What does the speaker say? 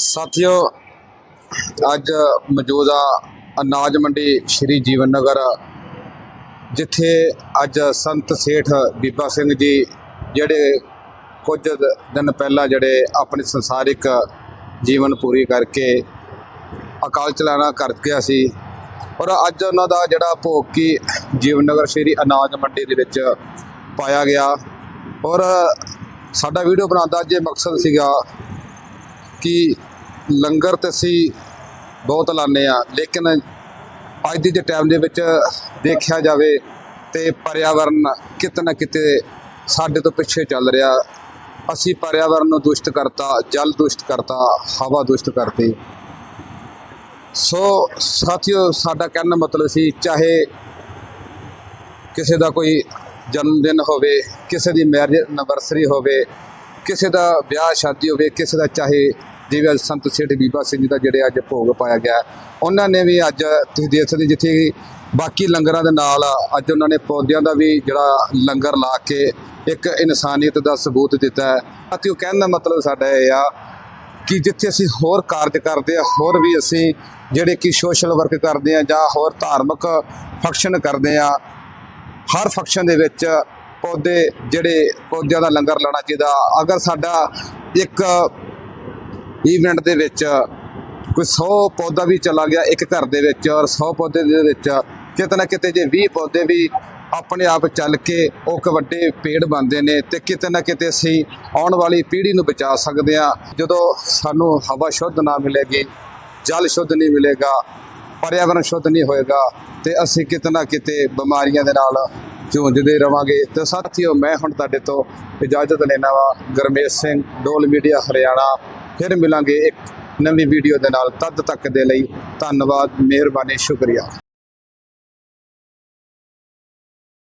ਸਾਥੀਓ, ਅੱਜ ਮੌਜੂਦਾ ਅਨਾਜ ਮੰਡੀ ਸ਼੍ਰੀ ਜੀਵਨ ਨਗਰ, ਜਿੱਥੇ ਅੱਜ ਸੰਤ ਸੇਠ ਬੀਬਾ ਸਿੰਘ ਜੀ, ਜਿਹੜੇ ਕੁਝ ਦਿਨ ਪਹਿਲਾਂ ਜਿਹੜੇ ਆਪਣੇ ਸੰਸਾਰਿਕ ਜੀਵਨ ਪੂਰੀ ਕਰਕੇ ਅਕਾਲ ਚਲਾਣਾ ਕਰ ਗਿਆ ਸੀ, ਔਰ ਅੱਜ ਉਹਨਾਂ ਦਾ ਜਿਹੜਾ ਭੋਗ ਕੀ ਜੀਵਨ ਨਗਰ ਸ਼੍ਰੀ ਅਨਾਜ ਮੰਡੀ ਦੇ ਵਿੱਚ ਪਾਇਆ ਗਿਆ। ਔਰ ਸਾਡਾ ਵੀਡੀਓ ਬਣਾਉਣ ਦਾ ਜੇ ਮਕਸਦ ਸੀਗਾ ਕਿ ਲੰਗਰ ਤੇ ਅਸੀਂ ਬਹੁਤ ਲਾਉਂਦੇ ਆ, ਲੇਕਿਨ ਅੱਜ ਦੀ ਜੇ ਟਾਈਮ ਦੇ ਵਿੱਚ ਦੇਖਿਆ ਜਾਵੇ ਤੇ ਪਰਿਆਵਰਨ ਕਿਤੇ ਨਾ ਕਿਤੇ ਸਾਡੇ ਤੋਂ ਪਿੱਛੇ ਚੱਲ ਰਿਹਾ। ਅਸੀਂ ਪਰਿਆਵਰਨ ਨੂੰ ਦੁਸ਼ਟ ਕਰਤਾ, ਜਲ ਦੁਸ਼ਟ ਕਰਤਾ, ਹਵਾ ਦੁਸ਼ਟ ਕਰਤੀ। ਸੋ ਸਾਥੀਓ, ਸਾਡਾ ਕਹਿਣ ਦਾ ਮਤਲਬ ਸੀ, ਚਾਹੇ ਕਿਸੇ ਦਾ ਕੋਈ ਜਨਮ ਦਿਨ ਹੋਵੇ, ਕਿਸੇ ਦੀ ਮੈਰਿਜ ਐਨਵਰਸਰੀ ਹੋਵੇ, ਕਿਸੇ ਦਾ ਵਿਆਹ ਸ਼ਾਦੀ ਹੋਵੇ, ਕਿਸੇ ਦਾ ਚਾਹੇ ਜਿਵੇਂ ਅੱਜ ਸੰਤ ਸੇਠ ਬੀਬਾ ਸਿੰਘ ਜੀ ਦਾ ਜਿਹੜੇ ਅੱਜ ਭੋਗ ਪਾਇਆ ਗਿਆ, ਉਹਨਾਂ ਨੇ ਵੀ ਅੱਜ ਤੁਸੀਂ ਦੇਖ ਸਕਦੇ ਜਿੱਥੇ ਬਾਕੀ ਲੰਗਰਾਂ ਦੇ ਨਾਲ ਅੱਜ ਉਹਨਾਂ ਨੇ ਪੌਦਿਆਂ ਦਾ ਵੀ ਜਿਹੜਾ ਲੰਗਰ ਲਾ ਕੇ ਇੱਕ ਇਨਸਾਨੀਅਤ ਦਾ ਸਬੂਤ ਦਿੱਤਾ ਹੈ। ਅਤੇ ਉਹ ਕਹਿਣ ਦਾ ਮਤਲਬ ਸਾਡਾ ਇਹ ਆ ਕਿ ਜਿੱਥੇ ਅਸੀਂ ਹੋਰ ਕਾਰਜ ਕਰਦੇ ਆ, ਹੋਰ ਵੀ ਅਸੀਂ ਜਿਹੜੇ ਕਿ ਸੋਸ਼ਲ ਵਰਕ ਕਰਦੇ ਆ ਜਾਂ ਹੋਰ ਧਾਰਮਿਕ ਫੰਕਸ਼ਨ ਕਰਦੇ ਆ, ਹਰ ਫੰਕਸ਼ਨ ਦੇ ਵਿੱਚ ਪੌਦੇ ਜਿਹੜੇ ਪੌਦਿਆਂ ਦਾ ਲੰਗਰ ਲਾਣਾ ਚਾਹੀਦਾ। ਅਗਰ ਸਾਡਾ ਇੱਕ ਇਵੈਂਟ ਦੇ ਵਿੱਚ ਕੋਈ 100 ਪੌਦਾ ਵੀ ਚਲਾ ਗਿਆ ਇੱਕ ਘਰ ਦੇ ਵਿੱਚ ਔਰ 100 ਪੌਦੇ ਦੇ ਵਿੱਚ। ਕਿਤੇ ਨਾ ਕਿਤੇ ਜੇ 20 ਪੌਦੇ ਵੀ ਆਪਣੇ ਆਪ ਚੱਲ ਕੇ ਉਹ ਇੱਕ ਪੇੜ ਬਣਦੇ ਨੇ ਤੇ ਕਿਤੇ ਨਾ ਕਿਤੇ ਅਸੀਂ ਆਉਣ ਵਾਲੀ ਪੀੜ੍ਹੀ ਨੂੰ ਬਚਾ ਸਕਦੇ ਆ ਜਦੋਂ ਸਾਨੂੰ ਹਵਾ ਸ਼ੁੱਧ ਨਾ ਮਿਲੇਗੀ, ਜਲ ਸ਼ੁੱਧ ਨਹੀਂ ਮਿਲੇਗਾ, ਪਰਿਆਵਰਨ ਸ਼ੁੱਧ ਨਹੀਂ ਹੋਏਗਾ ਤੇ ਅਸੀਂ ਕਿਤੇ ਨਾ ਕਿਤੇ ਬਿਮਾਰੀਆਂ ਦੇ ਨਾਲ ਝੂੰਝਦੇ ਰਵਾਂਗੇ। ਤੇ ਸਾਥੀਓ, ਮੈਂ ਹੁਣ ਤੁਹਾਡੇ ਤੋਂ ਇਜਾਜ਼ਤ ਲੈਣਾ ਵਾ। ਗਰਮੇਸ਼ ਸਿੰਘ, ਡੋਲ ਮੀਡੀਆ ਹਰਿਆਣਾ। ਫਿਰ ਮਿਲਾਂਗੇ ਇੱਕ ਨਵੀਂ ਵੀਡੀਓ ਦੇ ਨਾਲ। ਤਦ ਤੱਕ ਦੇ ਲਈ ਧੰਨਵਾਦ ਮਿਹਰਬਾਨੀ ਸ਼ੁਕਰੀਆ।